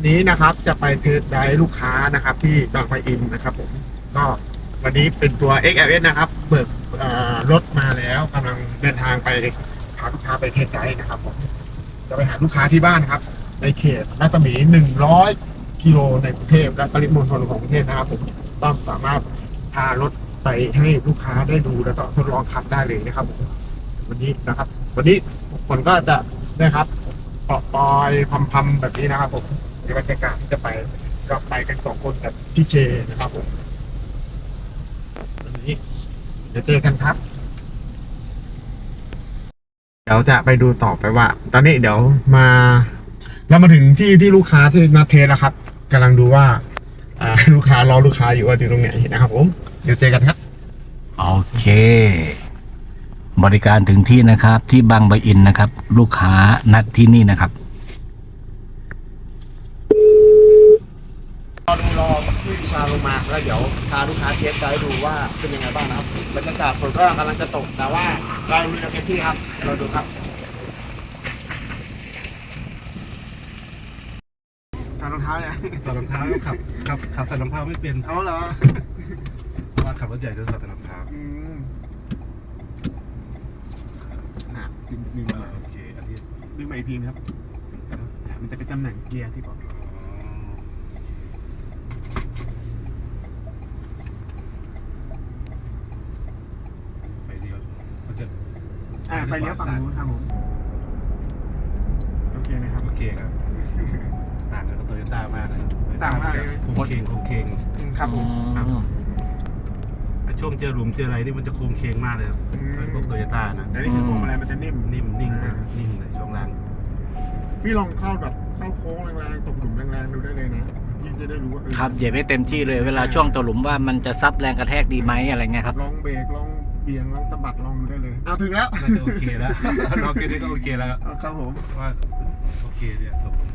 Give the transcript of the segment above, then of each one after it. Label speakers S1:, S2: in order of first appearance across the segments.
S1: ันนี้นะครับจะไปเทสไดรฟ์ลูกค้านะครับ ที่บางปะอินนะครับผมก็วันนี้เป็นตัว XLS นะครับ เบิกรถมาแล้วกำลังเดินทางไปพาลูกค้าไปเทสไดรฟ์นะครับผมจะไปหาลูกค้าที่บ้านครับ ในเขตรัศมี100กิโลในกรุงเทพและปริมณฑลของกรุงเทพนะครับผมต้องสามารถพารถไปให้ลูกค้าได้ดูแล้วก็ทดลองขับได้เลยนะครับผมวันนี้นะครับ วันนี้ผลก็จะนะครับปลอกปลอยพำๆแบบนี้นะครับผม ในบรรยากาศที่จะไปก็ไปกันสองคนกับพี่เชนะครับผมวันนี้เดี๋ยวเจอกันครับ เดี๋ยวจะไปดูต่อไปว่า ตอนนี้เดี๋ยวมาเรามาถึงที่ที่ลูกค้าที่นัดเทสแล้วครับกำลังดูว่าอ่าลูกค้ารอลูกค้าอยู่ว่าอยู่ตรงไหนนะครับผมเดี๋ยวเจอกันครับ
S2: โอเค บริการถึงที่นะครับที่บางใบอินนะครับ ลูกค้านัดที่นี่นะครับ
S1: รอดูรอพี่วิชาลงมาแล้วเดี๋ยวพาลูกค้าเทสไดรฟ์ดูว่าเป็นยังไงบ้างนะครับบรรยากาศฝนก็กำลังจะตกแต่ว่าเราลุยกันเต็มที่ครับเราดูครับทารองเท้าเนี่ย
S3: ถอดรองเท้าขับขับขับใส่รองเท้าไม่เป็น
S1: เอาเหรอ
S3: เพราะว่าขับรถใหญ่จะถอดแต่รองเท้า
S1: อืมอะดึงดึง
S3: อ่า
S1: มา
S3: โอเคอันนี้
S1: ดึงมาอีกทีนะครับมันจะเป็นตำแหน่งเกียร์ที่บอก
S3: อ๋อไฟเลี้ยวมันจะ
S1: อ่าไปเลี้ยวฝั่งนู้นครับผมโอเคไหมครับ
S3: โอเคครับ ต่างกับโตโยต้ามากนะครับ
S1: ต่างมากเลย
S3: โค้งเคงโค้งเคง
S1: อืมครับผม ครับ
S3: ไอ้ช่วงเจอหลุมเจออะไรนี่มันจะโค้งเคงมากเลยครับ
S1: อืม
S3: เหมือนพวกโตโยต้านะ
S1: แต่นี่คือพวงมาลัยมันจะนิ่ม
S3: นิ่มนิ่งมากนิ่มเลยช่วงล่าง
S1: พี่ลองเข้าแบบเข้าโค้งแรงๆตกหลุมแรงๆดูได้เลยนะพี่จะได้รู้ว่าเออ
S2: ครับเหยียบให้เต็มที่เลยเวลาช่วงตัวหลุมว่ามันจะซับแรงกระแทกดีไหมอะไรเงี้ยครับ
S1: ลองเบรกลองเบี่ยงลองตะบัดลองดูได้เลยเอาถึงแล้ว
S3: น่าจะโอเคแล้วเราแค่นี้ก็โอเคแล้ว
S1: เอาครับผม
S3: ว่าโอเคเนี่ยครับผม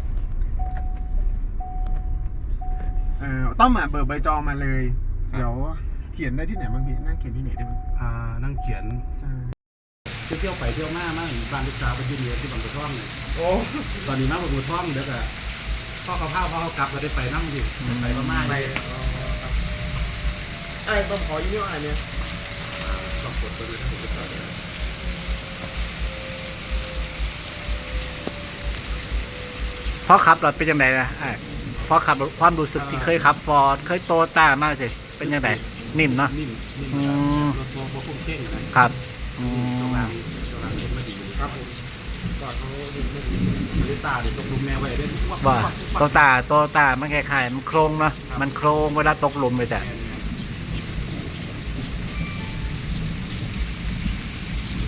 S1: เอ่อต้องมาเบิกใบจองมาเลย เดี๋ยวเขียนได้ที่ไหนบ้างพี่นั่งเขียนที่ไหนได้บ้าง
S3: อ่านั่งเขียน
S1: อ่า
S3: เที่ยวไปเที่ยวมามั่งบ้านลูกสาวไปยืนเรือที่บางกระท่อมเลย
S1: โอ้
S3: ตอนนี้มาบางกระท่อมเดี๋ยวก็พ่อเขาพาพ่อเขากลับเราได้ไปนั่งดิไปประมาณ
S1: ไป
S3: เลย
S1: เอ่อครับไอ้ต้องขอยี่ห้ออะไรเนี่ย
S3: ต้องกดตัวเลยนะผมจะต่อเลย
S2: เพราะขับรถเป็นยังไงนะไอ้เพราะขับรถความรู้สึกที่เคยขับฟอร์ดเคยโตต้ามากสิเป็นยังไงนิ่มเนาะ
S3: นิ่มนิ่ม
S2: อืม
S3: รถตัวพวกคุ้มเข่งนะครับ
S2: อื
S3: ช่วง
S2: ม
S3: ล่างช่วงล่างรถไม่ดี
S1: ครับผมก่อนเขาเห็นไม่ดี
S3: บริตาเดี๋ยวตกลุมแนวไว้ได้
S2: ว่าโตตาโตตามันคล้ายๆมันโครงเนาะมันโครงเวลาตกหลุมไปจ้ะ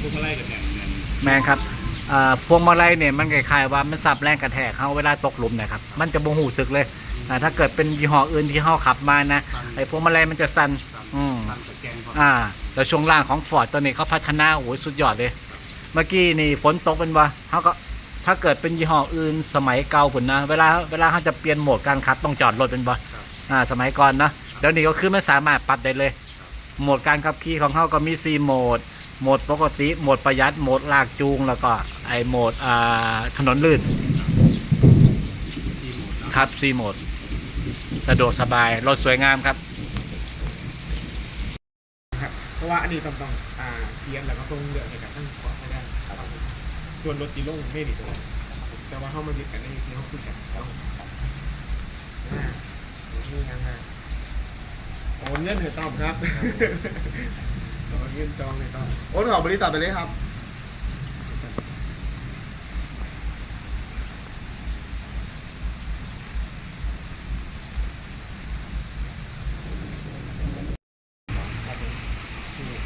S3: วกอะไรกันเนี่ยเนี่ย
S2: แม่นครับอ่าพวงมาลัยเนี่ยมันคล้ายๆว่ามันสับแรงกระแทกเขาเวลาตกหลุมนะครับ มันจะบ่หูสึกเลยอ่าถ้าเกิดเป็นยี่ห้ออื่นที่เขาขับมานะไอ้พวงมาลัยมันจะสั่นอืม
S3: ตันตะแกรงพอ
S2: อ่าแต่ช่วงล่างของฟอร์ดตัวนี้เขาพัฒนาโอ้ยสุดยอดเลย เมื่อกี้นี่ฝนตกเป็นวะเขาก็ถ้าเกิดเป็นยี่ห้ออื่นสมัยเก่าผุนนะ เวลาเวลาเขาจะเปลี่ยนโหมดการขับต้องจอดรถเป็นวะอ่าสมัยก่อนนะเดี๋ยวนี้ก็คือมันสามารถปรับได้เลย โหมดการขับขี่ของเขาก็มี 4 โหมด โหมดปกติโหมดประหยัดโหมดลากจูงแล้วก็ไอโหมดอ่าถนนลื่น
S3: ซีโหมดเนาะ
S2: ครับ4โหมด สะดวกสบายรถสวยงามครับ
S1: ครับ เพราะว่าอันนี้ต้องต้องอ่าเขียนแล้วก็ตรงเดือดในการตั้งขอให้ได้ครับผมส่วนรถจีโร่ไม่ดีตรงนั้นแต่ว่าเข้ามายึดกันในที่เขาคุยกันต้องอ่านี่งานมาโอนเงินเหตุตอบครับ โอนเงินจองเลยตอบโอนของบริษัทไปเลยครับ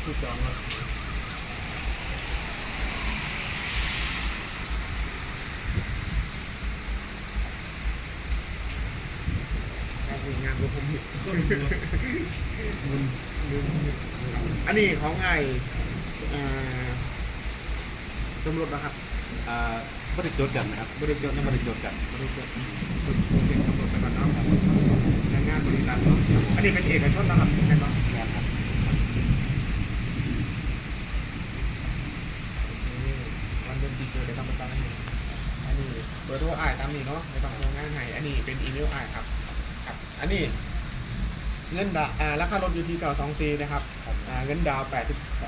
S1: คือจองแล้ว งานรวมผมผิดอันนี้ของไงเอ่อตำรวจนะครับ
S3: อ่าไม่ได้จดกันนะครับ
S1: บริจาค
S3: ไม่ได้จดกัน
S1: บริจาคเป็นตำรวจไปก่อนเนาะแรงงานบริการเนาะอันนี้เป็นเอกชนนะครับใช่ไหม
S3: งานครับ
S1: วันเดือนปีเกิดเลยครับประกันอันนี้รอร์โทรอ้ายตามนี้เนาะไม่ต้องโทรงานให้อันนี้เป็นอีเมลอ้ายครับครับ อันนี้เงินดาวอ่าราคารถอยู่ที่เก่าสองปีนะครับอ่าเงินดาวแปด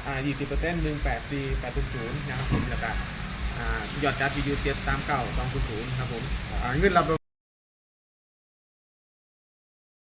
S1: อ่ายี่สิบเปอร์เซ็นต์หนึ่งแปดสี่แปดศูนย์นะครับผมแล้วก็อ่ายอดจัดวิวเจ็ดตามเก่าสองศูนย์ครับผมอ่าเงินรับ